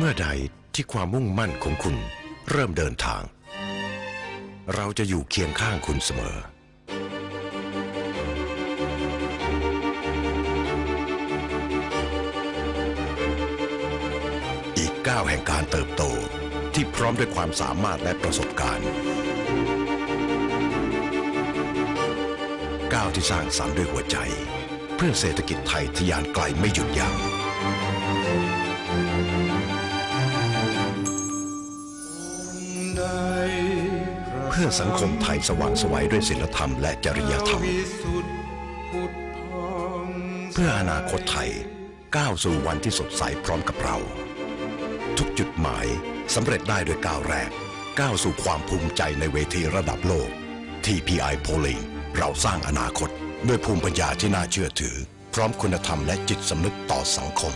เมื่อใดที่ความมุ่งมั่นของคุณเริ่มเดินทาง เราจะอยู่เคียงข้างคุณเสมอ อีกก้าวแห่งการเติบโตที่พร้อมด้วยความสามารถและประสบการณ์ก้าวที่สร้างสรรค์ด้วยหัวใจ เพื่อเศรษฐกิจไทยทะยานไกลไม่หยุดยัง้ง เพื่อสังคมไทยสว่างไสวัยด้วยศีลธรรมและจริยธรรม เพื่ออนาคตไทยก้าวสู่วันที่สดใสพร้อมกับเรา ทุกจุดหมายสำเร็จได้โดยก้าวแรก ก้าวสู่ความภูมิใจในเวทีระดับโลก TPI Polling เราสร้างอนาคต ด้วยภูมิปัญญาที่น่าเชื่อถือ พร้อมคุณธรรมและจิตสำนึกต่อสังคม